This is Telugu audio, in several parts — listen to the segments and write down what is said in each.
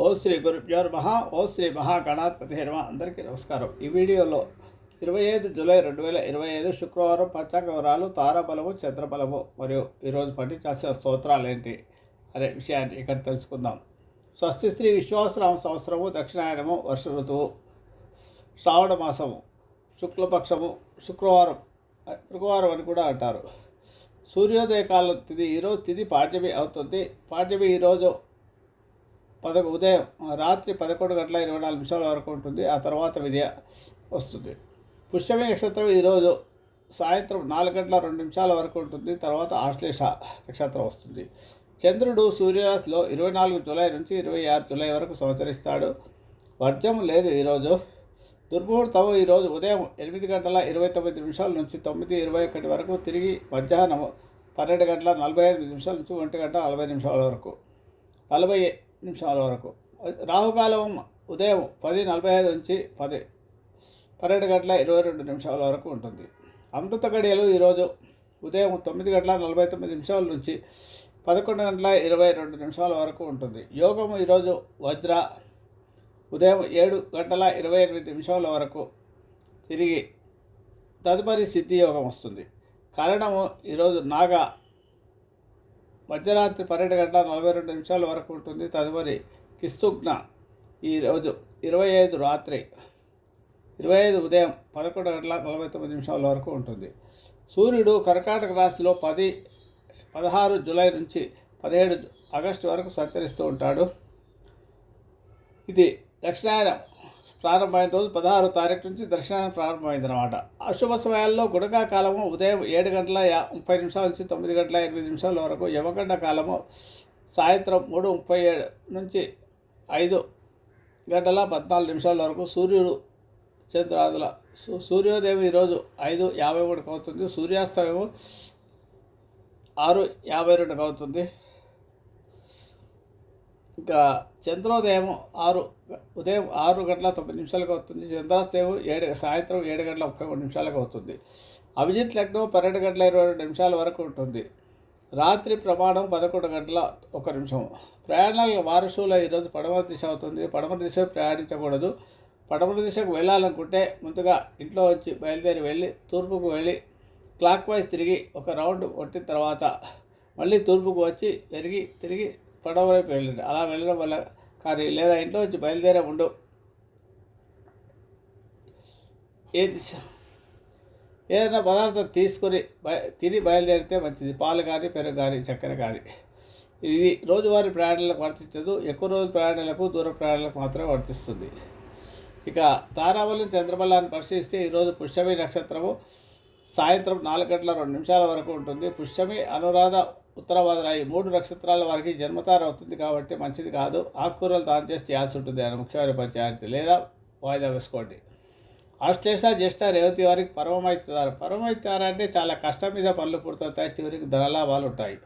ఓ శ్రీ గురుభ్యో మహా ఓ శ్రీ మహాగణాధిపతి హేమ అందరికీ నమస్కారం. ఈ వీడియోలో ఇరవై ఐదు జూలై రెండు వేల ఇరవై ఐదు శుక్రవారం పంచాంగ వివరాలు తారాబలము చంద్రబలము మరియు ఈరోజు పఠించాల్సిన స్తోత్రాలు ఏంటి అనే విషయాన్ని ఇక్కడ తెలుసుకుందాం. స్వస్తి శ్రీ విశ్వాసరామ సంవత్సరము దక్షిణాయనము వర్ష ఋతువు శ్రావణ మాసము శుక్లపక్షము శుక్రవారం శుక్రవారం అని కూడా అంటారు. సూర్యోదయ కాలం తిది ఈరోజు తిది పాఠ్యమి అవుతుంది. పాఠ్యమి ఈరోజు పద ఉదయం రాత్రి పదకొండు గంటల ఇరవై నాలుగు నిమిషాల వరకు ఉంటుంది. ఆ తర్వాత విద్య వస్తుంది. పుష్యమి నక్షత్రం ఈరోజు సాయంత్రం నాలుగు గంటల రెండు నిమిషాల వరకు ఉంటుంది. తర్వాత ఆశ్లేష నక్షత్రం వస్తుంది. చంద్రుడు సూర్యరాశిలో ఇరవై నాలుగు జూలై నుంచి ఇరవై ఆరు జూలై వరకు సంచరిస్తాడు. వర్జం లేదు ఈరోజు. దుర్ముహూర్తం ఈరోజు ఉదయం ఎనిమిది గంటల ఇరవై తొమ్మిది నిమిషాల నుంచి తొమ్మిది ఇరవై ఒకటి వరకు తిరిగి మధ్యాహ్నం పన్నెండు గంటల నలభై ఐదు నిమిషాల నుంచి ఒంటి గంట నలభై నిమిషాల వరకు. నలభై నిమిషాల వరకు. రాహుకాలం ఉదయం పది నలభై ఐదు నుంచి పది పన్నెండు గంటల ఇరవై రెండు నిమిషాల వరకు ఉంటుంది. అమృత గడియలు ఈరోజు ఉదయం తొమ్మిది గంటల నలభై తొమ్మిది నిమిషాల నుంచి పదకొండు గంటల ఇరవై రెండు నిమిషాల వరకు ఉంటుంది. యోగము ఈరోజు వజ్ర ఉదయం ఏడు గంటల ఇరవై ఎనిమిది నిమిషాల వరకు తిరిగి తదుపరి సిద్ధి యోగం వస్తుంది. కారణము ఈరోజు నాగా మధ్యరాత్రి పన్నెండు గంటల నలభై రెండు నిమిషాల వరకు ఉంటుంది. తదుపరి కిస్తుగ్న ఈరోజు ఇరవై ఐదు రాత్రి ఇరవై ఐదు ఉదయం పదకొండు గంటల నలభై తొమ్మిది నిమిషాల వరకు ఉంటుంది. సూర్యుడు కర్కాటక రాశిలో పది పదహారు జూలై నుంచి పదిహేడు ఆగస్టు వరకు సంచరిస్తూ ఉంటాడు. ఇది దక్షిణాయనం. ప్రారంభమైన రోజు పదహారు తారీఖు నుంచి దర్శనానికి ప్రారంభమైంది అనమాట అశుభ సమయాల్లో గుడకా కాలము ఉదయం ఏడు గంటల యా ముప్పై నిమిషాల నుంచి తొమ్మిది గంటల ఎనిమిది నిమిషాల వరకు యమగండ కాలము సాయంత్రం మూడు ముప్పై ఏడు నుంచి ఐదు గంటల పద్నాలుగు నిమిషాల వరకు సూర్యుడు చంద్రాదుల సూ సూర్యోదయం ఈరోజు ఐదు యాభై మూడుకి అవుతుంది. సూర్యాస్తమయం ఆరు యాభై రెండుకి అవుతుంది. ఇంకా చంద్రోదయం ఆరు ఉదయం ఆరు గంటల తొమ్మిది నిమిషాలకు అవుతుంది. చంద్రాస్తయం ఏడు సాయంత్రం ఏడు గంటల ముప్పై మూడు నిమిషాలకు అవుతుంది. అభిజిత్ లగ్నం పన్నెండు గంటల ఇరవై రెండు నిమిషాల వరకు ఉంటుంది. రాత్రి ప్రమాణం పదకొండు గంటల ఒక నిమిషం. ప్రయాణాల వారసులో ఈరోజు పడమర దిశ అవుతుంది. పడమర దిశ ప్రయాణించకూడదు. పడమర దిశకు వెళ్ళాలనుకుంటే ముందుగా ఇంట్లో వచ్చి బయలుదేరి వెళ్ళి తూర్పుకు వెళ్ళి క్లాక్ వైజ్ తిరిగి ఒక రౌండ్ కొట్టిన తర్వాత మళ్ళీ తూర్పుకు వచ్చి తిరిగి తిరిగి పడవ వైపు వెళ్ళండి అలా వెళ్ళడం వల్ల కానీ లేదా ఇంట్లో వచ్చి బయలుదేరే ఉండు ఏది ఏదైనా పదార్థం తీసుకొని బయ తిని బయలుదేరితే మంచిది. పాలు కానీ పెరుగు కానీ చక్కెర కానీ ఇది రోజువారీ ప్రయాణాలకు వర్తించదు. ఎక్కువ రోజు ప్రయాణాలకు దూర ప్రయాణాలకు మాత్రమే వర్తిస్తుంది. ఇక తారాబలం చంద్రబలాన్ని పరిశీలిస్తే ఈరోజు పుష్యమి నక్షత్రము సాయంత్రం నాలుగు గంటల రెండు నిమిషాల వరకు ఉంటుంది. పుష్యమి అనురాధ ఉత్తరవాదన మూడు నక్షత్రాల వారికి జన్మతార అవుతుంది కాబట్టి మంచిది కాదు. ఆకుకూరలు దాని చేసి చేయాల్సి ఉంటుంది అని ముఖ్యమైన పంచాయతీ లేదా వాయిదా వేసుకోండి. ఆశ్లేష జ్యేష్ఠ రేవతి వారికి పరమమైతారు పరమమైతారు అంటే చాలా కష్టం మీద పనులు పుడుతాయి చివరికి ధనలాభాలు ఉంటాయి.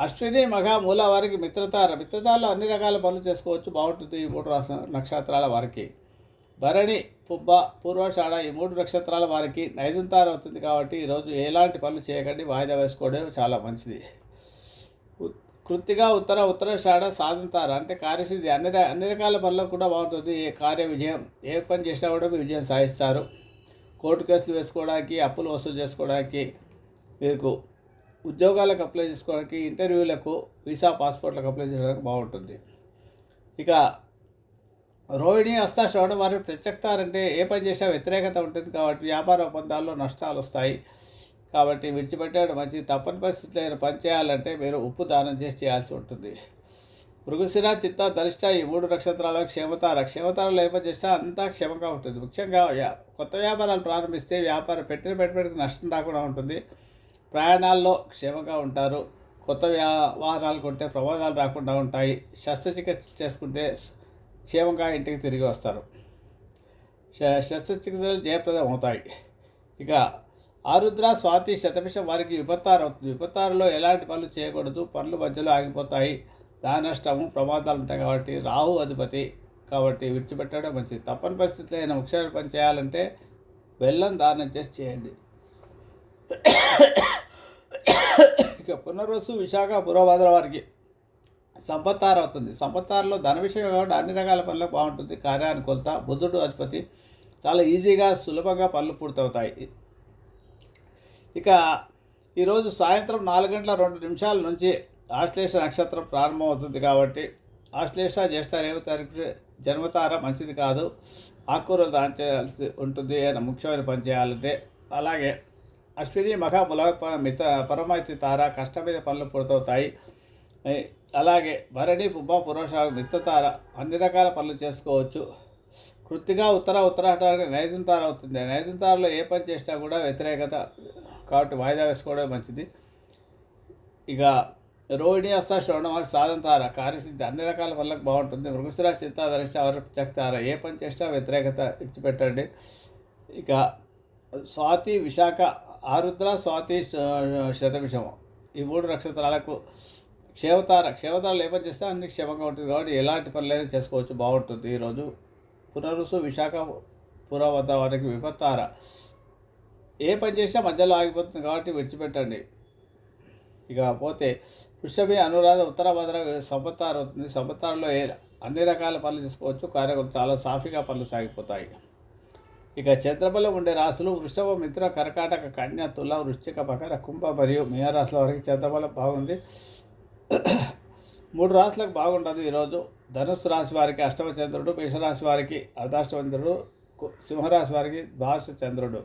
అశ్విని మగ మూల వారికి మిత్రతార. మిత్రతారలో అన్ని రకాల పనులు చేసుకోవచ్చు. బాగుంటుంది ఈ మూడు రాష్ట్ర నక్షత్రాల వారికి. భరణి పుబ్బ పూర్వాషాఢ ఈ మూడు నక్షత్రాల వారికి నైదుంతార అవుతుంది కాబట్టి ఈరోజు ఎలాంటి పనులు చేయకండి వాయిదా వేసుకోవడం చాలా మంచిది. కృతిగా కృత్తిగా ఉత్తర ఉత్తరషాఢ సాధంతార అంటే కార్యసిద్ధి. అన్ని అన్ని రకాల పనులకు కూడా బాగుంటుంది. ఏ కార్య విజయం ఏ పని చేసినా కూడా మీ విజయం సాధిస్తారు. కోర్టు కేసులు వేసుకోవడానికి అప్పులు వసూలు చేసుకోవడానికి మీకు ఉద్యోగాలకు అప్లై చేసుకోవడానికి ఇంటర్వ్యూలకు వీసా పాస్పోర్ట్లకు అప్లై చేయడానికి బాగుంటుంది. ఇక రోహిణి హస్త శ్రవణ వారి ప్రత్యక్తారంటే ఏ పని చేసినా వ్యతిరేకత ఉంటుంది కాబట్టి వ్యాపార ఒప్పందాల్లో నష్టాలు వస్తాయి. కాబట్టి విడిచిపెట్టడం. మంచిది తప్పని పరిస్థితుల్లో ఏదైనా పని చేయాలంటే మీరు ఉప్పు దానం చేసి చేయాల్సి ఉంటుంది. మృగశిర చిత్త ధరిష్ట ఈ మూడు నక్షత్రాల క్షేమతార. క్షేమతారలో ఏ అంతా క్షేమంగా ఉంటుంది. ముఖ్యంగా కొత్త వ్యాపారాలు ప్రారంభిస్తే వ్యాపారం పెట్టిన పెట్టుబడికి నష్టం రాకుండా ఉంటుంది. ప్రయాణాల్లో క్షేమంగా ఉంటారు. కొత్త వ్యా వాహనాలు కొంటే ప్రమాదాలు రాకుండా ఉంటాయి. శస్త్రచికిత్స చేసుకుంటే క్షేమంగా ఇంటికి తిరిగి వస్తారు. శ- శస్త్రచికిత్సలు జయప్రదం అవుతాయి. ఇక ఆరుద్ర స్వాతి శతభిషం వారికి విపత్తారు అవుతుంది విపత్తారులో ఎలాంటి పనులు చేయకూడదు. పనులు మధ్యలో ఆగిపోతాయి. దాని నష్టము ప్రమాదాలు ఉంటాయి కాబట్టి రాహు అధిపతి కాబట్టి విడిచిపెట్టడం మంచిది. తప్పని పరిస్థితిలో అయినా ముఖ్యమైన పని చేయాలంటే బెల్లం దానం చేసి చేయండి. ఇక పునర్వసు విశాఖ పురోభద్ర వారికి సంపత్తార అవుతుంది సంపత్తారలో ధన విషయం కాబట్టి అన్ని రకాల పనులకు బాగుంటుంది. కార్యానుకూలత బుధుడు అధిపతి చాలా ఈజీగా సులభంగా పనులు పూర్తవుతాయి. ఇక ఈరోజు సాయంత్రం నాలుగు గంటల రెండు నిమిషాల నుంచి ఆశ్లేష నక్షత్రం ప్రారంభమవుతుంది కాబట్టి ఆశ్లేష జ్యేష్ఠ రేవు జన్మతార మంచిది కాదు. ఆకుకూరలు దాని చేయాల్సి ఉంటుంది అని ముఖ్యమైన పని చేయాలంటే అలాగే అశ్విని మఖ ముల మిత పరమైతి తార కష్టమైన పనులు పూర్తవుతాయి. అలాగే భరణి పుబ్బ పురోషాలు మిత్తతార అన్ని రకాల పనులు చేసుకోవచ్చు. కృతిగా ఉత్తర ఉత్తరాటానికి నైజం తార అవుతుంది. నైజం తారలో ఏ పని చేసినా కూడా వ్యతిరేకత. కాబట్టి వాయిదా వేసుకోవడం మంచిది. ఇక రోహిణి అస్త శ్రవణం వారికి సాధన తార కార్యసిద్ధి అన్ని రకాల పనులకు బాగుంటుంది. మృగశిర చింత చెక్తార తార ఏ పని చేసినా వ్యతిరేకత ఇచ్చిపెట్టండి ఇక స్వాతి విశాఖ ఆరుద్ర స్వాతి శ- శతవిషము ఈ మూడు నక్షత్రాలకు క్షేవతార క్షేవతారలు ఏ పని చేస్తే అన్ని క్షేమంగా ఉంటుంది కాబట్టి ఎలాంటి పనులైనా చేసుకోవచ్చు బాగుంటుంది. ఈరోజు పునరుసు విశాఖ పురవద్ద వారికి విపత్తార. ఏ పని చేసినా మధ్యలో ఆగిపోతుంది కాబట్టి విడిచిపెట్టండి. ఇక పోతే వృషభి అనురాధ ఉత్తరాభద్ర సంపత్తారు అవుతుంది. సంపత్తారులో ఏ అన్ని రకాల పనులు చేసుకోవచ్చు. కార్యక్రమం చాలా సాఫీగా పనులు సాగిపోతాయి. ఇక చంద్రబలం ఉండే రాశులు వృషభ మిత్ర కర్కాటక కన్య తుల వృశ్చిక మకర కుంభ మరియు మీనరాశుల వరకు చంద్రబలం బాగుంది. మూడు రాశులకు బాగుంటుంది ఈరోజు. ధనుసు రాశి వారికి అష్టమచంద్రుడు మేషరాశి వారికి అర్ధాష్టమచంద్రుడు కు- సింహరాశి వారికి ద్వాదశ చంద్రుడు.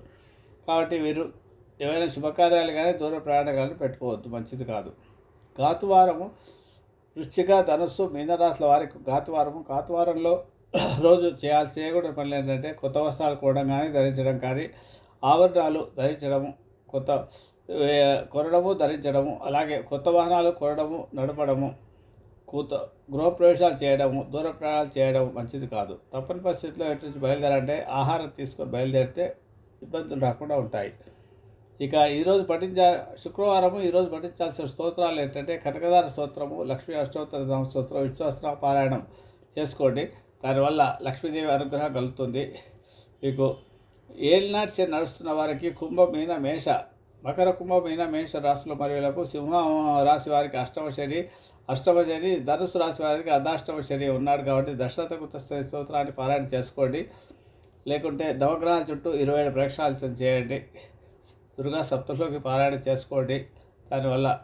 కాబట్టి వీరు ఏవైనా శుభకార్యాలు కానీ దూర ప్రయాణం పెట్టుకోవద్దు. మంచిది కాదు. ఘాతువారము వృశ్చిక ధనుస్సు మీనరాశుల వారికి ఘాతువారము. ఘాతువారంలో రోజు చేయాల్సి చేయకూడని పనులు ఏంటంటే కొత్త వస్త్రాలు కూడా కానీ ధరించడం కానీ ఆభరణాలు ధరించడము కొత్త కొనడము ధరించడము అలాగే కొత్త వాహనాలు కొనడము నడపడము కూత గృహప్రవేశాలు చేయడము దూర ప్రయాణాలు చేయడం మంచిది కాదు. తప్పని పరిస్థితుల్లో ఎటు నుంచి బయలుదేరంటే ఆహారం తీసుకొని బయలుదేరితే ఇబ్బందులు రాకుండా ఉంటాయి. ఇక ఈరోజు పఠించా శుక్రవారము ఈరోజు పఠించాల్సిన స్తోత్రాలు ఏంటంటే కనకదార స్తోత్రము లక్ష్మీ అష్టోత్తర స్తోత్రం విశ్వాస పారాయణం చేసుకోండి. దానివల్ల లక్ష్మీదేవి అనుగ్రహం కలుగుతుంది. మీకు ఏలినాటి నడుస్తున్న వారికి కుంభ మీన మేష మకర కుంభ మీన మేష రాశుల మరియులకు సింహ రాశి వారికి అష్టమ శని అష్టమ శని ధనుసు రాశి వారికి అర్ధాష్టమ శని ఉన్నాడు కాబట్టి దశరథ స్తోత్రాన్ని పారాయణ చేసుకోండి. లేకుంటే నవగ్రహాల చుట్టూ ఇరవై ఏడు ప్రక్షాళన చేయండి. దుర్గా సప్తలోకి పారాయణ చేసుకోండి. దానివల్ల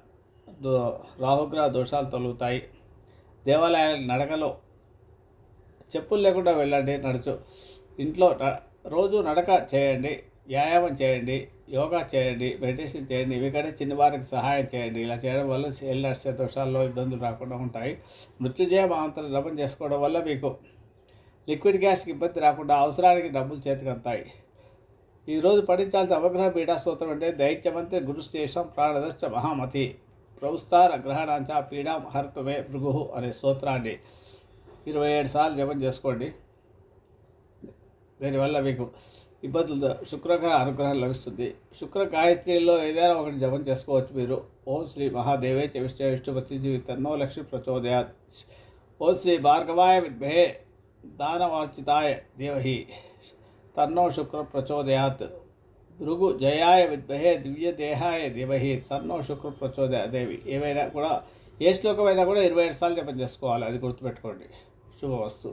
దో రాహుగ్రహ దోషాలు తొలుగుతాయి. దేవాలయాల నడకలో చెప్పులు లేకుండా వెళ్ళండి నడుచు. ఇంట్లో న- రోజు నడక చేయండి వ్యాయామం చేయండి. యోగా చేయండి మెడిటేషన్ చేయండి ఇవి కంటే చిన్నవారికి సహాయం చేయండి. ఇలా చేయడం వల్ల ఏళ్ళు నడిచే దోషాల్లో ఇబ్బందులు రాకుండా ఉంటాయి. మృత్యుజయ మాంత్రం జపం చేసుకోవడం వల్ల మీకు లిక్విడ్ గ్యాస్కి ఇబ్బంది రాకుండా అవసరానికి డబ్బులు చేతికి అంతాయి. ఈరోజు పఠించాల్సిన అవగ్రహ పీఠా స్తోత్రం అంటే దైత్యమంత్రి గురుశేషం ప్రాణదశ్చ మహామతి. ప్రౌస్తార గ్రహణాంచ పీడాం హర్తమే భృగు అనే స్తోత్రాన్ని ఇరవై ఏడు సార్లు జపం చేసుకోండి. దీనివల్ల మీకు ఇబ్బందులు శుక్రగ్రహ అనుగ్రహం లభిస్తుంది. శుక్ర గాయత్రిలో ఏదైనా ఒకటి జపం చేసుకోవచ్చు మీరు. ఓం శ్రీ మహాదేవే చ విష్ణు విష్ణుపతి జీవితన్నో లక్ష్మి ప్రచోదయాత్. ఓం శ్రీ భార్గవాయ విద్మహే దానవార్చితాయ దేవహి తన్నో శుక్ర ప్రచోదయాత్. భృగు జయాయ విద్మహే దివ్య దేహాయ దేవహి తన్నో శుక్ర ప్రచోదయ దేవి. ఏవైనా కూడా ఏ శ్లోకమైనా కూడా ఇరవై ఏడు సార్లు జపం చేసుకోవాలి. అది గుర్తుపెట్టుకోండి. శుభవస్తు